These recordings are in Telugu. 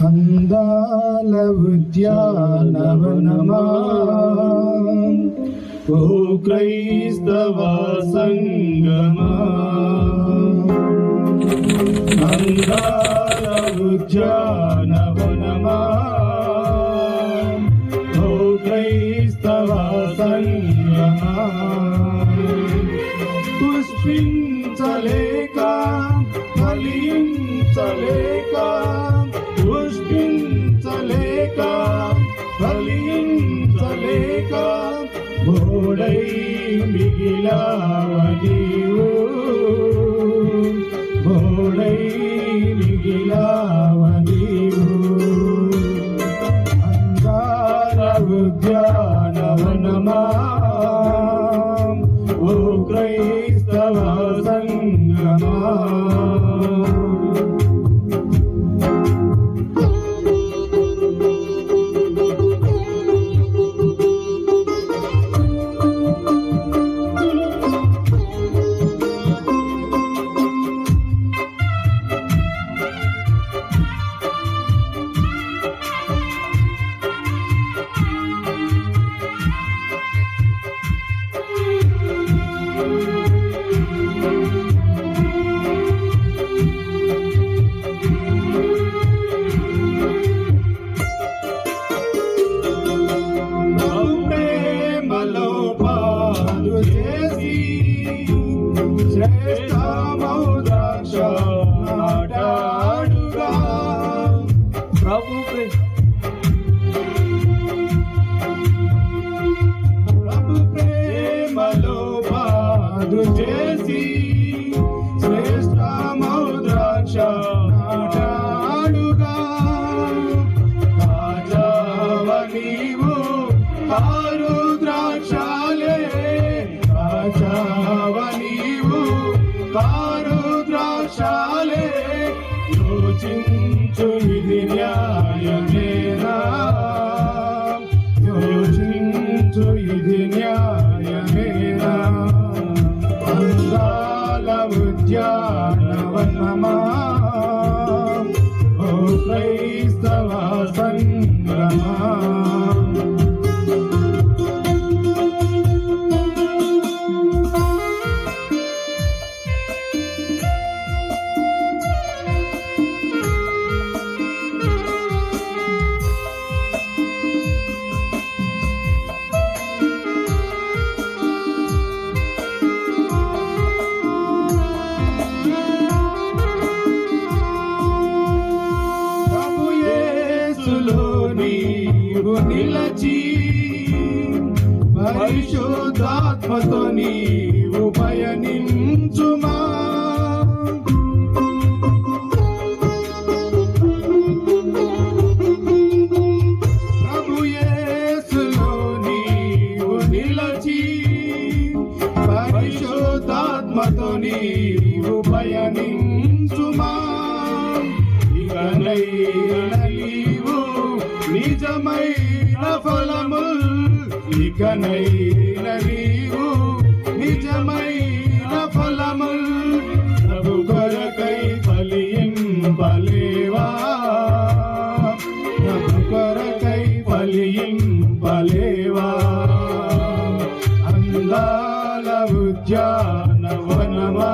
అందాల ఉద్యానవనమా ఓ క్రైస్తవ సంగమా అందాల ఉద్యానవనమా ઘોડઈ મિગિલાવની ప్రభు ప్రే- ప్రభు ప్రేమలో పాలు చేసి శ్రేష్టమౌ ద్రాక్ష నాటాడుగా రాజావ నీవు కారు ద్రాక్షాలే రాజావ నీవు కారు ద్రాక్షాలే యోచించు ఇది న్యాయమేనా? యోచించు ఇది న్యాయమేనా? అందాల ఉద్యానవనమా? ఓ క్రైస్తవ సంగ్రమా నీవు నిలచి పరిశుద్ధాత్మతో నీవు పయనించుమా. ప్రభు పరిశుద్ధాత్మతో నీవు పయనించుమా. ఇకనైన నీవు నిజమైన ఫలముల్ ఇకనైన నీవు నిజమైన ఫలముల్ ప్రభు కొరకై ఫలింపలేవా? ప్రభు కొరకై ఫలింపలేవా? అందాల ఉద్యానవనమా?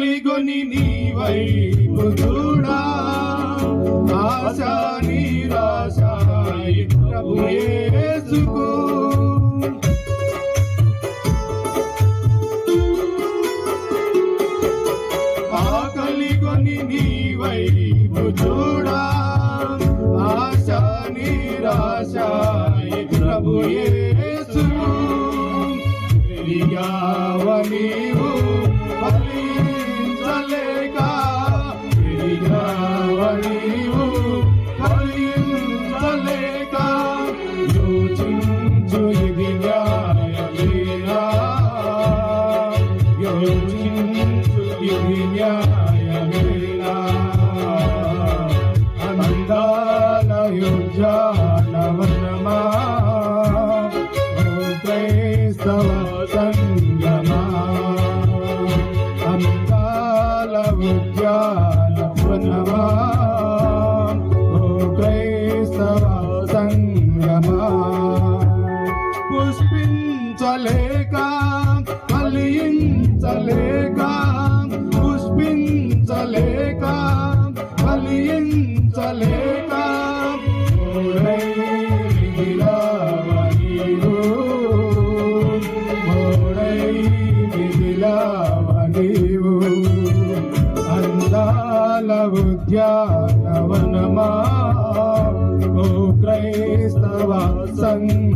ఆకలిగొని నీ మృదుడా ఆశా ఆశ నిరాశ ప్రభు యేసుకు. ఆకలిగొని నీ వైపు చూడా ఆశ నిరాశ ప్రభు పుష్పించలేక ఫలించలేక పుష్పించలేక ఫలించలేక అందాల ఉద్యానవనమా ఓ క్రైస్తవ సంగ